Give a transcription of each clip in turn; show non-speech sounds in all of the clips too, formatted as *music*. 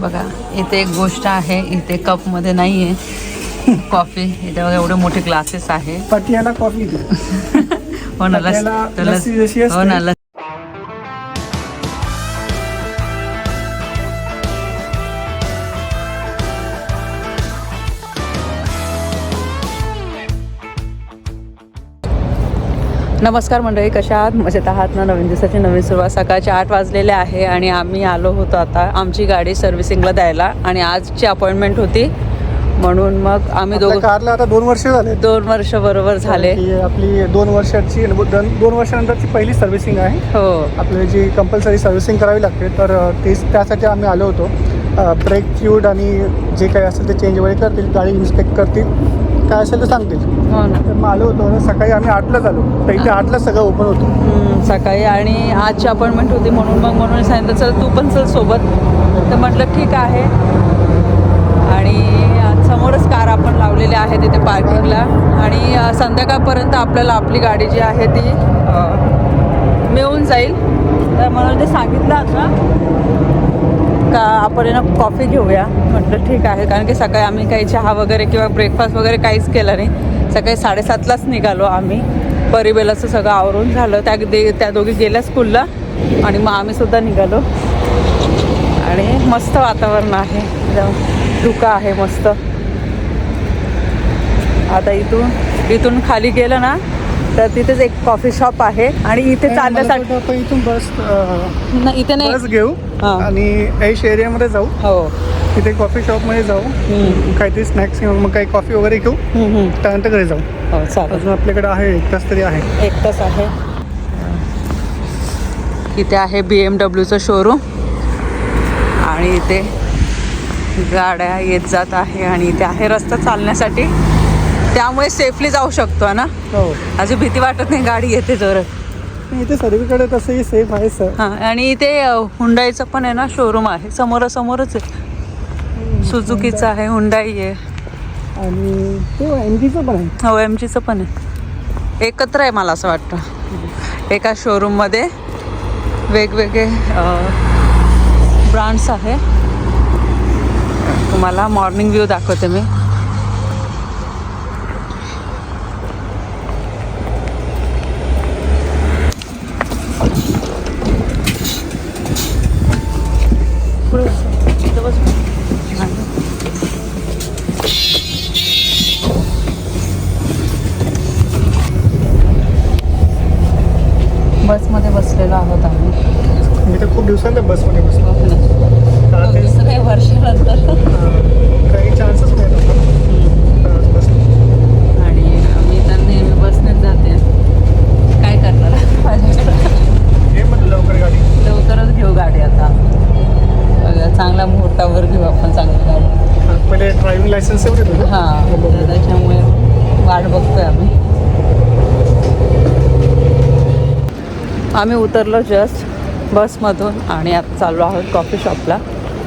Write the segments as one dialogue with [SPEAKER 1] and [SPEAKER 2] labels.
[SPEAKER 1] बघा इथे एक गोष्ट आहे इथे कपमध्ये नाही आहे *laughs* कॉफी इथे बघा एवढे मोठे ग्लासेस आहे.
[SPEAKER 2] पटियाला कॉफी *laughs*
[SPEAKER 1] हो ना लस-. हो ना नमस्कार मंडळी कशा आहात? मजेत आहात ना? नवीन दिवसाची नवीन सुरुवात. सकाळचे आठ वाजलेले आहे आणि आम्ही आलो होतो आता आमची गाडी सर्व्हिसिंगला द्यायला आणि आजची अपॉइंटमेंट होती. म्हणून मग आम्ही दोघं
[SPEAKER 2] कारला आता दोन वर्ष झाले.
[SPEAKER 1] दोन वर्ष बरोबर झाले.
[SPEAKER 2] ही आपली दोन वर्षाची दोन दोन वर्षानंतरची पहिली सर्व्हिसिंग आहे.
[SPEAKER 1] हो.
[SPEAKER 2] आपल्याला जी कंपल्सरी सर्व्हिसिंग करावी लागते तर तेच त्यासाठी आम्ही आलो होतो. ब्रेक फ्लूड आणि जे काही असेल ते चेंज वगैरे करतील गाडी इन्स्पेक्ट करतील. काय असेल ते सांगतील.
[SPEAKER 1] हो ना.
[SPEAKER 2] तर मग आलो होतो सकाळी आम्ही आठलाच आलो. तर इथे आठला सगळं ओपन होतं.
[SPEAKER 1] हम्म, सकाळी आणि आजची अपॉइंटमेंट होती म्हणून मग म्हणून सांगितलं चल तू पण चल सोबत. तर म्हटलं ठीक आहे. आणि आज समोरच कार आपण लावलेली आहे तिथे पार्किंगला. आणि अ, संध्याकाळपर्यंत आपल्याला आपली गाडी जी आहे ती अ, मिळून जाईल. तर म्हणून ते सांगितलं आता. का आपण आहे ना कॉफी घेऊया. म्हटलं ठीक आहे कारण की सकाळी आम्ही काही चहा वगैरे किंवा ब्रेकफास्ट वगैरे काहीच केलं नाही. सकाळी साडेसातलाच निघालो आम्ही. परिबेलाचं सगळं आवरून झालं. त्या दे त्या दोघी गेल्या स्कूलला आणि मग आम्हीसुद्धा निघालो. आणि मस्त वातावरण आहे. धुकं धुका आहे मस्त. आता इथून इथून खाली गेलं ना तर तिथेच एक कॉफी शॉप आहे आणि इथे चालण्यासाठी
[SPEAKER 2] आपण इथून बस
[SPEAKER 1] नाही, इथे नाही.
[SPEAKER 2] बस घेऊ. आणि ऐश एरियामध्ये जाऊ.
[SPEAKER 1] हो.
[SPEAKER 2] तिथे कॉफी शॉपमध्ये जाऊ. काहीतरी स्नॅक्स घेऊ मग काही कॉफी वगैरे घेऊ. त्यानंतर घरी जाऊ.
[SPEAKER 1] हो चालेल.
[SPEAKER 2] आपल्याकडे आहे एक तास तरी आहे.
[SPEAKER 1] एक तास आहे. इथे आहे बी एम डब्ल्यूचं शोरूम आणि इथे गाड्या येत जात आहे आणि इथे आहे रस्ता चालण्यासाठी. त्यामुळे सेफली जाऊ शकतो ना?
[SPEAKER 2] हो.
[SPEAKER 1] अशी भीती वाटत नाही गाडी येते जोरात.
[SPEAKER 2] इथे सर्वीकडे तसंही सेफ आहे सर
[SPEAKER 1] हां आणि इथे हुंडाईचं पण आहे ना शोरूम आहे. समोरासमोरच आहे. सुझुकीचं आहे हुंडाई आहे.
[SPEAKER 2] आणि ते एम जीचं पण आहे.
[SPEAKER 1] हो एम जीचं पण आहे. एकत्र आहे मला असं वाटतं. एका शोरूममध्ये वेगवेगळे ब्रँड्स आहे. तुम्हाला मॉर्निंग व्ह्यू दाखवते मी.
[SPEAKER 2] दिवसांनी बसमध्ये बसलो.
[SPEAKER 1] हो ना?
[SPEAKER 2] का ते-
[SPEAKER 1] दुसऱ्या वर्षानंतर.
[SPEAKER 2] काही चान्सच नाही.
[SPEAKER 1] आणि मी तर नेहमी बसनेच जाते. काय करणार?
[SPEAKER 2] म्हटलं लवकर गाडी.
[SPEAKER 1] लवकरच घेऊ गाडी आता. बघा, चांगल्या मुहूर्तावर घेऊ आपण चांगली गाडी.
[SPEAKER 2] हा, पहिले ड्रायव्हिंग लायसन्स एवढे
[SPEAKER 1] हां त्याच्यामुळे वाट बघतोय आम्ही. आम्ही उतरलो जस्ट बसमधून आणि आता चाललो आहोत कॉफी शॉपला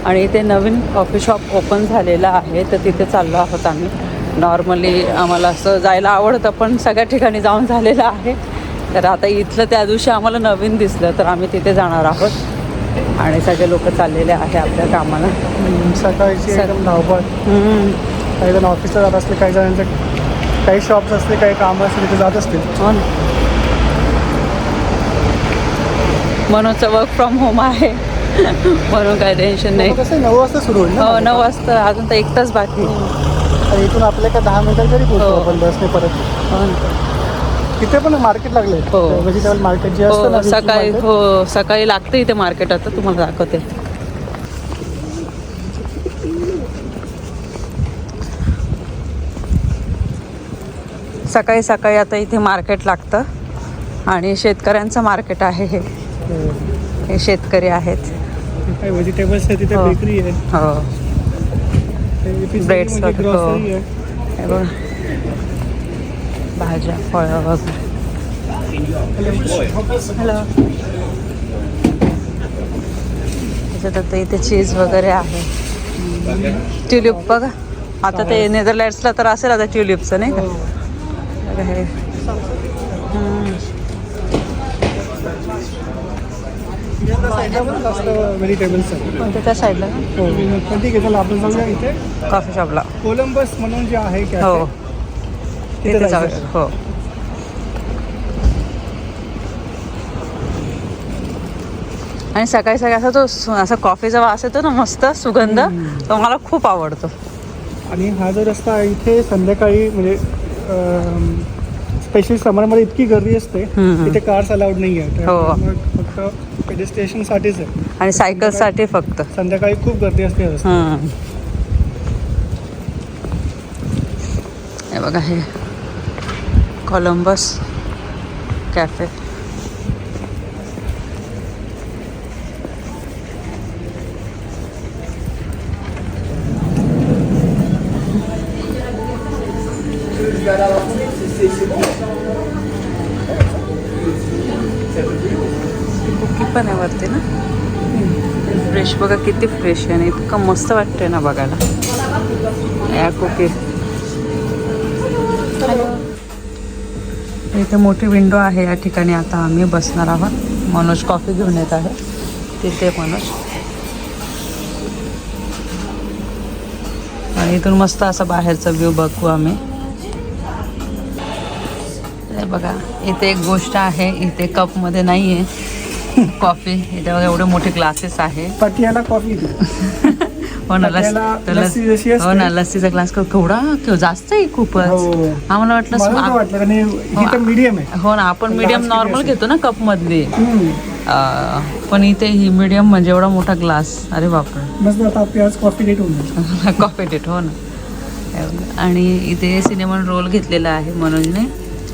[SPEAKER 1] आणि इथे नवीन कॉफी शॉप ओपन झालेलं आहे तर तिथे चाललो आहोत आम्ही. नॉर्मली आम्हाला असं जायला आवडतं पण सगळ्या ठिकाणी जाऊन झालेलं आहे. तर आता इथलं त्या दिवशी आम्हाला नवीन दिसलं तर आम्ही तिथे जाणार आहोत. आणि सगळे लोक चाललेले आहे आपल्या कामाला.
[SPEAKER 2] सकाळची एकदम धावपळ. काही जण ऑफिसला जात असले काही जणांचं काही शॉप्स असले काही कामं असले तिथे जात असतील.
[SPEAKER 1] ना मनोचं वर्क फ्रॉम होम आहे. म्हणून काय टेन्शन नाही.
[SPEAKER 2] कसं नऊ वाजता सुरू होईल
[SPEAKER 1] हो
[SPEAKER 2] ना
[SPEAKER 1] नऊ वाजता. अजून तर एक तास बाकी.
[SPEAKER 2] आणि इथून आपल्या का दहा मिनिटात तरी पोहोचू
[SPEAKER 1] हो.
[SPEAKER 2] आपण बसने परत.
[SPEAKER 1] हो ना.
[SPEAKER 2] तिथे पण मार्केट लागले.
[SPEAKER 1] हो.
[SPEAKER 2] व्हेजिटेबल मार्केट जे असतं ना
[SPEAKER 1] हो
[SPEAKER 2] vegetable
[SPEAKER 1] सकाळी हो सकाळी लागतं इथे मार्केट आता तुम्हाला दाखवते. सकाळी सकाळी आता इथे मार्केट लागतं. आणि शेतकऱ्यांचं मार्केट आहे हे.
[SPEAKER 2] हो.
[SPEAKER 1] हे शेतकरी आहेत.
[SPEAKER 2] काही व्हेजिटेबल्स आहे तिथे
[SPEAKER 1] हो.
[SPEAKER 2] बेकरी आहे.
[SPEAKER 1] हो.
[SPEAKER 2] म्हणजे
[SPEAKER 1] हे. बघ. भाज्या फळं वगैरे. हॅलो त्याच्यात आता इथे चीज वगैरे आहे. ट्युलिप बघा. आता ते नेदरलँड्सला तर असेल आता ट्युलिपचं नाही का? बघा हे.
[SPEAKER 2] पण
[SPEAKER 1] त्या साईडला?
[SPEAKER 2] हो. पण ठीक आहे चला आपण जाऊया इथे
[SPEAKER 1] कॉफी शॉपला.
[SPEAKER 2] कोलंबस म्हणून जे आहे
[SPEAKER 1] हो.
[SPEAKER 2] तिथे
[SPEAKER 1] तिथे
[SPEAKER 2] जायचं.
[SPEAKER 1] जाऊया. हो. आणि सकाळी सकाळी असा तो सु- असा कॉफीचा वास येतो ना मस्त सुगंध तो मला खूप आवडतो.
[SPEAKER 2] आणि हा जो रस्ता आहे इथे संध्याकाळी म्हणजे स्पेशली समरमध्ये इतकी गर्दी असते
[SPEAKER 1] हम्म.
[SPEAKER 2] इथे कार्स अलाउड नाही आहे
[SPEAKER 1] हो.
[SPEAKER 2] त्यामुळे फक्त पेडिस्ट्रेशनसाठीच आहे.
[SPEAKER 1] आणि सायकलसाठी फक्त.
[SPEAKER 2] संध्याकाळी खूप गर्दी असते रस्त्यावर.
[SPEAKER 1] हे बघा हे. कोलंबस कॅफे पण आहे वरती ना. फ्रेश बघा किती फ्रेश आहे आणि इतकं मस्त वाटतंय ना बघायला. या कुकी. इथे मोठी विंडो आहे या ठिकाणी आता आम्ही बसणार आहोत. मनोज कॉफी घेऊन येत आहे. तिथे मनोज. आणि इथून मस्त असं बाहेरचा व्ह्यू बघू आम्ही. बघा इथे एक गोष्ट आहे इथे कपमध्ये नाही आहे कॉफी बघा एवढे मोठे ग्लासेस आहे. *laughs*
[SPEAKER 2] पटियाला कॉफी *laughs*
[SPEAKER 1] हो ना
[SPEAKER 2] लस्सी जशी.
[SPEAKER 1] हो ना लस्सीचा ग्लास केवढा केव- जास्त आहे खूपच.
[SPEAKER 2] हो.
[SPEAKER 1] आम्हाला वाटलं
[SPEAKER 2] आणि ही मीडियम आहे.
[SPEAKER 1] हो ना आपण मीडियम नॉर्मल? घेतो ना कप मधली पण इथे ही मीडियम म्हणजे एवढा मोठा ग्लास अरे बापरे.
[SPEAKER 2] कॉफी डेट
[SPEAKER 1] कॉफी डेट हो ना. आणि इथे सिनेमन रोल घेतलेला आहे मनोजने.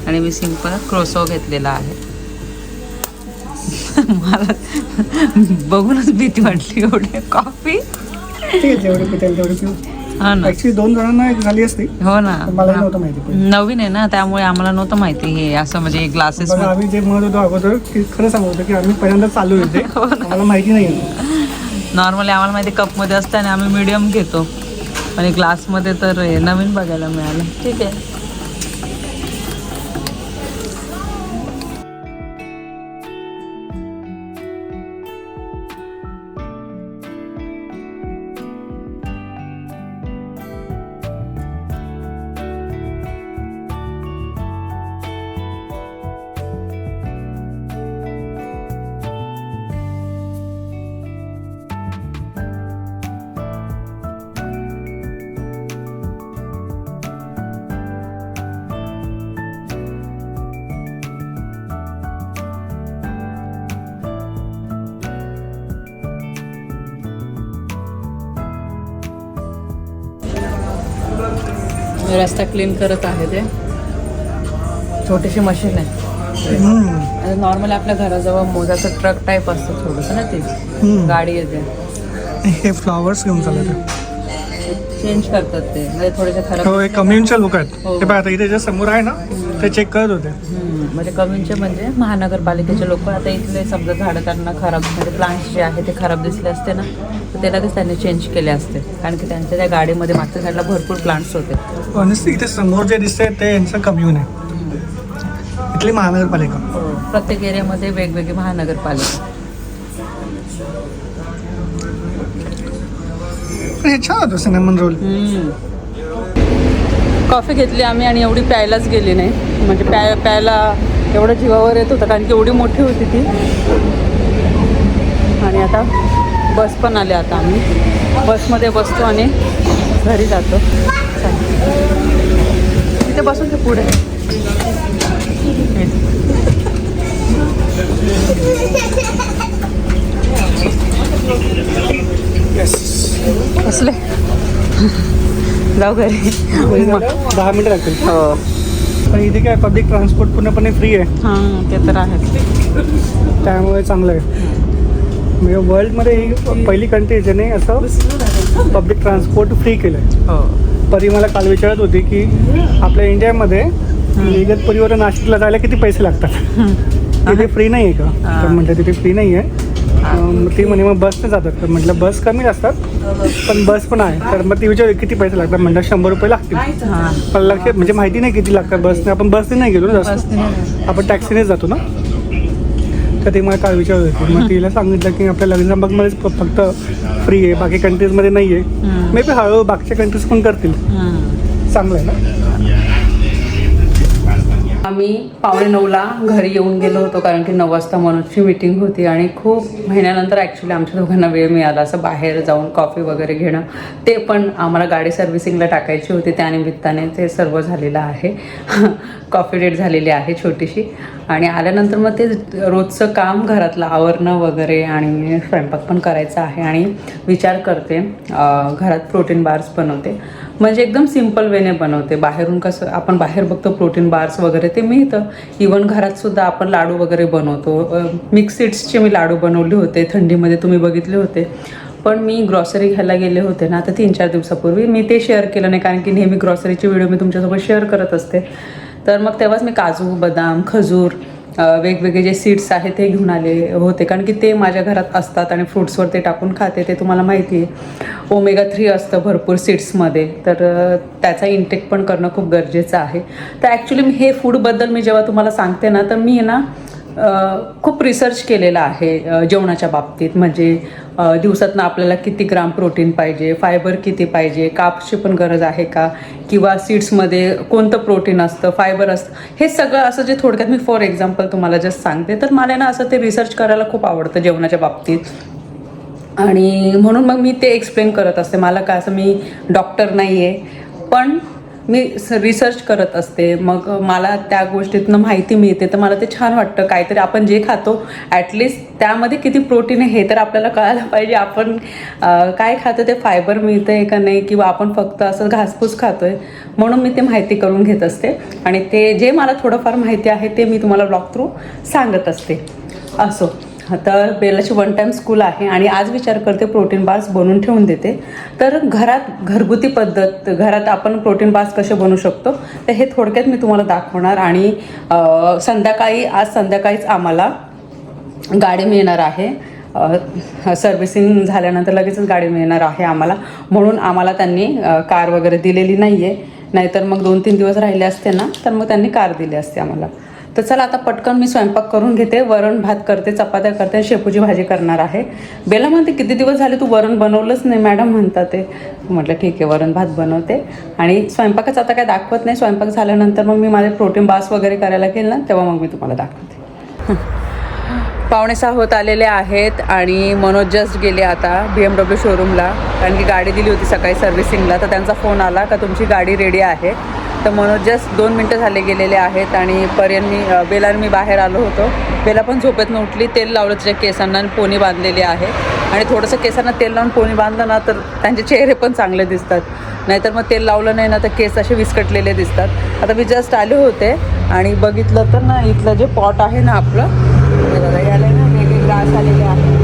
[SPEAKER 1] आणि मी सिंपल क्रोसो घेतलेला आहे. मला बघूनच भीती वाटली एवढी. कॉफी?
[SPEAKER 2] जेवढे तेवढे पिऊ.
[SPEAKER 1] हा ना.
[SPEAKER 2] ऍक्च्युली दोन जणांना एक झाली असती.
[SPEAKER 1] हो ना.
[SPEAKER 2] पण मलाही नव्हतं माहिती.
[SPEAKER 1] नवीन आहे ना त्यामुळे आम्हाला नव्हतं माहिती हे असं म्हणजे ग्लासेस
[SPEAKER 2] बघा आम्ही जे म्हणत होतो अगोदर की खरं सांगत होतो की आम्ही पहिल्यांदा चालू होते *laughs* आम्हाला माहिती नाही होतं.
[SPEAKER 1] नॉर्मली आम्हाला माहिती कपमध्ये असतं आणि आम्ही मिडियम घेतो. आणि ग्लासमध्ये तर हे नवीन बघायला मिळालं. ठीक आहे. रस्ता क्लीन करत आहे ते. छोटीशी मशीन आहे. नॉर्मली आपल्या घराजवळ मोजाचं ट्रक टाईप असतं थोडंसं ना ते. गाडी येते.
[SPEAKER 2] हे फ्लॉवर्स घेऊन चालत
[SPEAKER 1] चेंज करतात ते. म्हणजे थोडेसे खराब
[SPEAKER 2] हो हे कम्युनचे लोक आहेत.
[SPEAKER 1] हो.
[SPEAKER 2] हे बघा आता इथे जे समोर आहे ना ते चेक करत होते.
[SPEAKER 1] हम्म, म्हणजे कमीचे म्हणजे महानगरपालिकेचे लोक. आता इथले समजा झाडं त्यांना खराब म्हणजे प्लांट्स जे आहे ते खराब दिसले असते ना तर ते लगेच त्यांनी चेंज केले असते. कारण की त्यांच्या त्या गाडीमध्ये मागच्या साईडला भरपूर प्लांट्स होते.
[SPEAKER 2] ऑनेस्टली इथे समोर जे दिसते ते यांचं कम्युन आहे. इथली महानगरपालिका.
[SPEAKER 1] प्रत्येक एरियामध्ये वेगवेगळी महानगरपालिका.
[SPEAKER 2] पण हे छान होतं सिनेमन रोल
[SPEAKER 1] कॉफी घेतली आम्ही आणि एवढी प्यायलाच गेली नाही. म्हणजे प्याय प्यायला एवढं जीवावर येत होतं कारण की एवढी मोठी होती ती. आणि आता बस पण आली आता आम्ही. बसमध्ये बसतो आणि घरी जातो. तिथे बसून ते पुढे. *laughs* बसले. जाऊ घरी.
[SPEAKER 2] दहा मिनिटं लागतील
[SPEAKER 1] हो.
[SPEAKER 2] पण इथे काय पब्लिक ट्रान्सपोर्ट पूर्णपणे फ्री आहे.
[SPEAKER 1] हां ते तर आहेच.
[SPEAKER 2] त्यामुळे चांगलं आहे. म्हणजे वर्ल्डमध्ये ही पहिली कंट्री ज्याने असं पब्लिक ट्रान्सपोर्ट फ्री केलं आहे
[SPEAKER 1] हो.
[SPEAKER 2] परी मला काल विचारत होती की आपल्या इंडियामध्ये इगतपुरीवरून नाशिकला जायला किती पैसे लागतात? तिथे फ्री नाही आहे का. तर म्हटलं तिथे फ्री नाही आहे अं, ती म्हणे मग बसने जातात. तर म्हटलं बस कमी असतात पण बस पण आहे. तर मग ती विचार किती पैसे लागतात? म्हटलं शंभर रुपये लागतील.
[SPEAKER 1] हां.
[SPEAKER 2] मला लक्षात म्हणजे माहिती नाही किती लागतात बसने आपण बसने नाही गेलो ना जास्त. आपण टॅक्सीनेच जातो ना. तर ते मला काल विचारत होती. मग तिला सांगितलं की आपल्या लग्झमबर्गमध्येच फ- फक्त फ्री आहे बाकी कंट्रीजमध्ये नाही आहे. मे बी हळूहळू बाकीच्या कंट्रीज पण करतील. चांगलं आहे ना?
[SPEAKER 1] आम्ही पावणे नऊला घरी येऊन गेलो होतो कारण की नऊ वाजता मनोजची मीटिंग होती आणि खूप महिन्यानंतर ॲक्च्युली आमच्या दोघांना वेळ मिळाला असं बाहेर जाऊन कॉफी वगैरे घेणं. ते पण आम्हाला गाडी सर्व्हिसिंगला टाकायची होती त्यानिमित्ताने ते सर्व झालेलं आहे. कॉफी डेट झालेली आहे छोटीशी. आणि आल्यानंतर मग ते रोजचं काम घरातलं आवरणं वगैरे आणि स्वयंपाक पण करायचा आहे आणि विचार करते. घरात प्रोटीन बार्स बनवते. म्हणजे एकदम सिंपल वेने बनवते. बाहेरून कसं आपण बाहेर बघतो प्रोटीन बार्स वगैरे ते मिळतं. इवन घरातसुद्धा आपण लाडू वगैरे बनवतो. मिक्स सीड्सचे मी लाडू बनवले होते. थंडीमध्ये तुम्ही बघितले होते. पण मी ग्रॉसरी घ्यायला गेले होते ना आता तीन चार दिवसापूर्वी मी ते शेअर केलं नाही. कारण की नेहमी ग्रॉसरीचे व्हिडिओ मी तुमच्यासोबत शेअर करत असते. तर मग तेव्हाच मी काजू बदाम खजूर वेगवेगळे जे सीड्स आहेत ते घेऊन आले होते. कारण की ते माझ्या घरात असतात आणि फ्रुट्सवर ते टाकून खाते ते तुम्हाला माहिती आहे. ओमेगा थ्री असतं भरपूर सीड्समध्ये तर त्याचा इंटेक पण करणं खूप गरजेचं आहे. तर ॲक्च्युली मी हे फूडबद्दल मी जेव्हा तुम्हाला सांगते ना तर मी ना खूप रिसर्च केलेला आहे जेवणाच्या बाबतीत. म्हणजे दिवसातनं आपल्याला किती ग्राम प्रोटीन पाहिजे फायबर किती पाहिजे कापची पण गरज आहे का? किंवा सीड्समध्ये कोणतं प्रोटीन असतं फायबर असतं? हे सगळं असं जे थोडक्यात मी फॉर एक्झाम्पल तुम्हाला जस्ट सांगते तर मला ना असं ते रिसर्च करायला खूप आवडतं जेवणाच्या बाबतीत. आणि म्हणून मग मी ते एक्सप्लेन करत असते मला काय असं मी डॉक्टर नाही आहे पण मी रिसर्च करत असते. मग मला त्या गोष्टीतनं माहिती मिळते. तर मला ते छान वाटतं. काहीतरी आपण जे खातो ॲटलिस्ट त्यामध्ये किती प्रोटीन आहे हे तर आपल्याला कळायला पाहिजे. आपण काय खातो ते फायबर मिळतं आहे का नाही किंवा आपण फक्त असं घासपूस खातो आहे म्हणून मी ते माहिती करून घेत असते. आणि ते जे मला थोडंफार माहिती आहे ते मी तुम्हाला ब्लॉग थ्रू सांगत असते. असो. तर बेलाची वन टाईम स्कूल आहे आणि आज विचार करते प्रोटीन बार्स बनवून ठेवून देते. तर घरात घरगुती पद्धत घरात आपण प्रोटीन बार्स कसे बनवू शकतो तर हे थोडक्यात मी तुम्हाला दाखवणार आणि संध्याकाळी आज संध्याकाळीच आम्हाला गाडी मिळणार आहे. सर्व्हिसिंग झाल्यानंतर लगेचच गाडी मिळणार आहे आम्हाला. म्हणून आम्हाला त्यांनी कार वगैरे दिलेली नाही आहे नाहीतर मग दोन तीन दिवस राहिले असते ना तर मग त्यांनी कार दिली असते आम्हाला. तर चला आता पटकन मी स्वयंपाक करून घेते. वरण भात करते चपात्या करते शेपूची भाजी करणार आहे. बेला म्हणते किती दिवस झाले तू वरण बनवलंच नाही? मॅडम म्हणतात ते. म्हटलं ठीक आहे वरण भात बनवते. आणि स्वयंपाकच आता काय दाखवत नाही. स्वयंपाक झाल्यानंतर मग मी माझे प्रोटीन बास वगैरे करायला गेलं ना तेव्हा मग मी तुम्हाला दाखवते. पावणे सहा होत आलेले आहेत आणि मनोज जस्ट गेले आता बी एम डब्ल्यू शोरूमला कारण की गाडी दिली होती सकाळी सर्व्हिसिंगला तर त्यांचा फोन आला का तुमची गाडी रेडी आहे. तर मनोज जस्ट दोन मिनटं झाले गेलेले आहेत आणि पर्यंत मी बेलाने मी बाहेर आलो होतो. बेला पण झोपेतनं उठली तेल लावलं तिच्या केसांना आणि पोनी बांधलेली आहे. आणि थोडंसं केसांना तेल लावून पोनी बांधलं ना तर त्यांचे चेहरे पण चांगले दिसतात. नाहीतर मग तेल लावलं नाही ना तर केस असे विस्कटलेले दिसतात. आता मी जस्ट आले होते आणि बघितलं तर ना इथलं जे पॉट आहे ना आपलं हे याला ना वेगळे ग्रास आलेले आहे.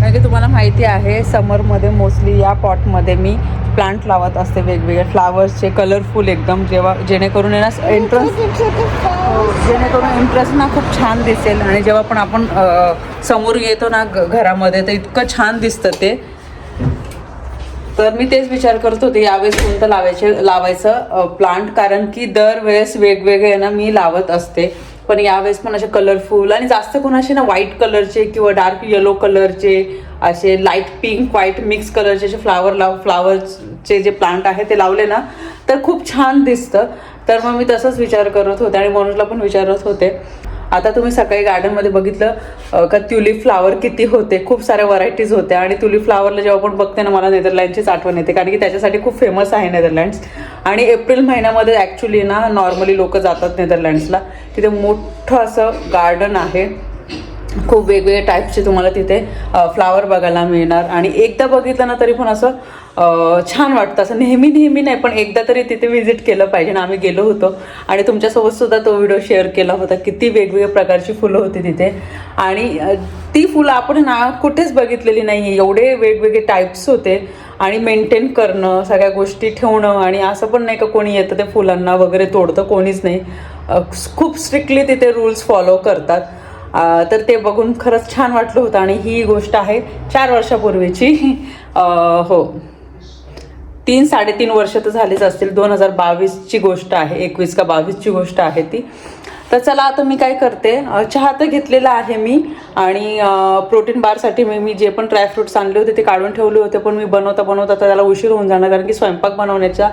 [SPEAKER 1] कारण की तुम्हाला माहिती आहे समरमध्ये मोस्टली या पॉटमध्ये मी प्लांट लावत असते वेगवेगळे. फ्लावर्सचे कलरफुल एकदम जेव्हा जेणेकरून आहे ना एंट्रन्स जेणेकरून एंट्रन्स ना खूप छान दिसेल. आणि जेव्हा पण आपण समोर येतो ना घरामध्ये तर इतकं छान दिसतं ते. तर मी तेच विचार करत होते यावेळेस कोणतं लावायचे लावायचं प्लांट कारण की दरवेळेस वेगवेगळे ना मी लावत असते. पण यावेळेस पण असे कलरफुल आणि जास्त कोणाचे ना व्हाईट कलरचे किंवा डार्क येलो कलरचे असे लाइट पिंक व्हाईट मिक्स कलरचे जे फ्लावर लाव फ्लावरचे जे प्लांट आहे ते लावले ना तर खूप छान दिसतं. तर मग मी तसंच विचार करत होते आणि मनोजला पण विचारत होते. आता तुम्ही सकाळी गार्डनमध्ये बघितलं का ट्युलिप फ्लावर किती होते? खूप साऱ्या व्हरायटीज होत्या आणि ट्युलिप फ्लावरला जेव्हा पण बघते ना मला नेदरलँडचीच आठवण येते. कारण की त्याच्यासाठी खूप फेमस आहे नेदरलँड्स आणि एप्रिल महिन्यामध्ये ॲक्च्युली ना नॉर्मली लोक जातात नेदरलँड्सला तिथे मोठं असं गार्डन आहे. खूप वेगवेगळे टाईपचे तुम्हाला तिथे फ्लावर बघायला मिळणार. आणि एकदा बघितलं ना तरी पण असं छान वाटतं. असं नेहमी नेहमी नाही पण एकदा तरी तिथे व्हिजिट केलं पाहिजे ना आम्ही गेलो होतो. आणि तुमच्यासोबत सुद्धा तो व्हिडिओ शेअर केला होता किती वेगवेगळ्या प्रकारची फुलं होती तिथे. आणि ती फुलं आपण ना कुठेच बघितलेली नाही आहे एवढे वेगवेगळे टाईप्स होते. आणि मेंटेन करणं सगळ्या गोष्टी ठेवणं आणि असं पण नाही का कोणी येतं ते फुलांना वगैरे तोडतं कोणीच नाही. खूप स्ट्रिक्टली तिथे रूल्स फॉलो करतात. तर ते बघून खरंच छान वाटलं होतं आणि ही गोष्ट आहे चार वर्षापूर्वीची. हो. तीन साडेतीन वर्ष तर झालीच असतील. दोन हजार बावीसची गोष्ट आहे. एकवीस का बावीसची गोष्ट आहे ती. तर चला आता मी काय करते? चहा तर घेतलेला आहे मी आणि प्रोटीन बारसाठी मी मी जे पण ड्रायफ्रुट्स आणले होते ते काढून ठेवले होते पण मी बनवता बनवता तर त्याला उशीर होऊन जाणार कारण की स्वयंपाक बनवण्याचा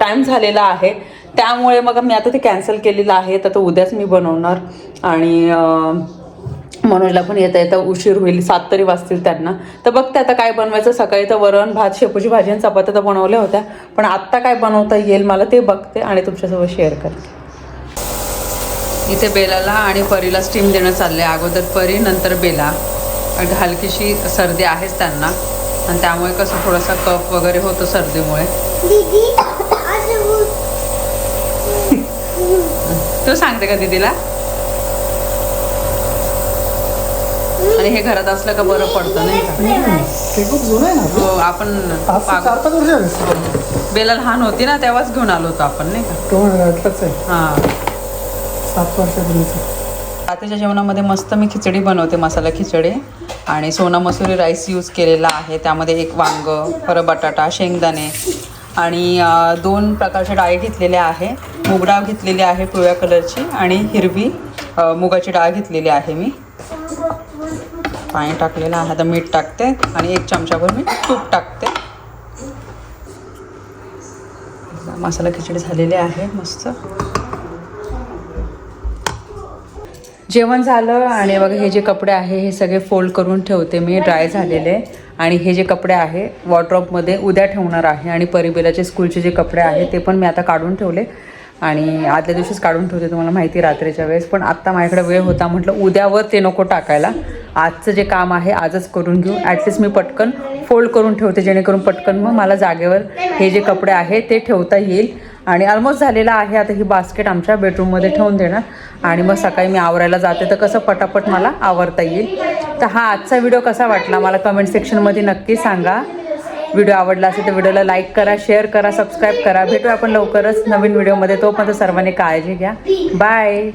[SPEAKER 1] टाईम झालेला आहे. त्यामुळे मग मी आता ते कॅन्सल केलेलं आहे. तर उद्याच मी बनवणार. आणि मनोजला पण येता येता उशीर होईल. सात तरी वाजतील त्यांना. तर बघते आता काय बनवायचं. सकाळी तर वरण भात शेपूची भाजी आणि चपात्या तर बनवल्या होत्या. पण आत्ता काय बनवता येईल मला ते बघते आणि तुमच्यासोबत शेअर करते. इथे बेलाला आणि परीला स्टीम देणं चाललं आहे अगोदर परी नंतर बेला. हलकीशी सर्दी आहेच त्यांना. आणि त्यामुळे कसं थोडासा कफ वगैरे होतो सर्दीमुळे.
[SPEAKER 3] दीदी
[SPEAKER 1] तू सांगते का दीदीला? आणि हे घरात असलं का बरं पडतं नाही का? हो आपण बेला लहान होती ना तेव्हाच घेऊन आलो होतो आपण नाही का? हां. रात्रीच्या जेवणामध्ये मस्त मी खिचडी बनवते मसाला खिचडी. आणि सोना मसुरी राईस यूज केलेला आहे त्यामध्ये एक वांग परत बटाटा शेंगदाणे. आणि दोन प्रकारच्या डाळी घेतलेल्या आहे. मूग डाळ घेतलेली आहे पिवळ्या कलरची आणि हिरवी मुगाची डाळ घेतलेली आहे मी. पाणी टाकलेलं आहे. आता मीठ टाकते आणि एक चमचाभर मी तूप टाकते. मसाला खिचडी झालेली आहे मस्त. जेवण झालं आणि बघा हे जे कपडे आहे हे सगळे फोल्ड करून ठेवते मी. ड्राय झालेले. आणि हे जे कपडे आहे वॉर्ड्रॉपमध्ये उद्या ठेवणार आहे. आणि परिबेलाचे स्कूलचे जे कपडे आहे ते पण मी आता काढून ठेवले. आणि आदल्या दिवशीच काढून ठेवते तुम्हाला माहिती आहे रात्रीच्या वेळेस. पण आत्ता माझ्याकडे वेळ होता म्हटलं उद्यावर ते नको टाकायला. आजचं जे काम आहे आजच करून घेऊ. ॲटलिस्ट मी पटकन फोल्ड करून ठेवते जेणेकरून पटकन मग मला जागेवर हे जे कपडे आहे ते ठेवता येईल. आणि ऑलमोस्ट झालेलं आहे आता ही बास्केट आमच्या बेडरूममध्ये ठेवून देणार. आणि मग सकाळी मी आवरायला जाते तर कसं पटापट मला आवरता येईल. तर हा आजचा व्हिडिओ कसा वाटला मला कमेंट सेक्शनमध्ये नक्की सांगा. व्हिडिओ आवडला असेल तर व्हिडिओला लाईक करा शेअर करा सबस्क्राईब करा. भेटू आपण लवकरच नवीन व्हिडिओमध्ये तोपर्यंत सर्वांनी काळजी घ्या. बाय